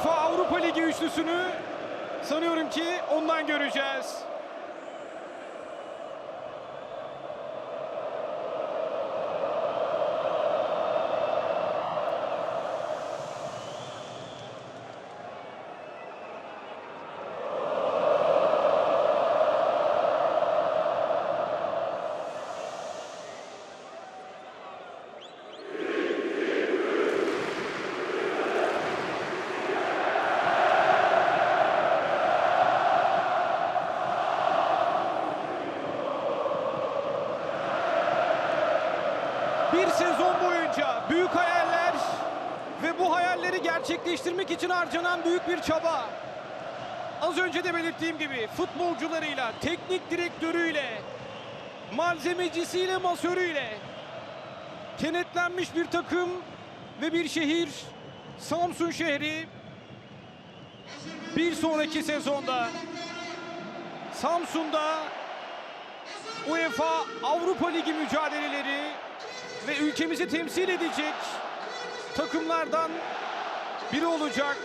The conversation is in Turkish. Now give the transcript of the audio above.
UEFA Avrupa Ligi üçlüsünü sanıyorum ki ondan göreceğiz. Bir sezon boyunca büyük hayaller ve bu hayalleri gerçekleştirmek için harcanan büyük bir çaba. Az önce de belirttiğim gibi futbolcularıyla, teknik direktörüyle, malzemecisiyle, masörüyle kenetlenmiş bir takım ve bir şehir Samsun şehri bir sonraki sezonda Samsun'da UEFA Avrupa Ligi mücadeleleri ve ülkemizi temsil edecek takımlardan biri olacak.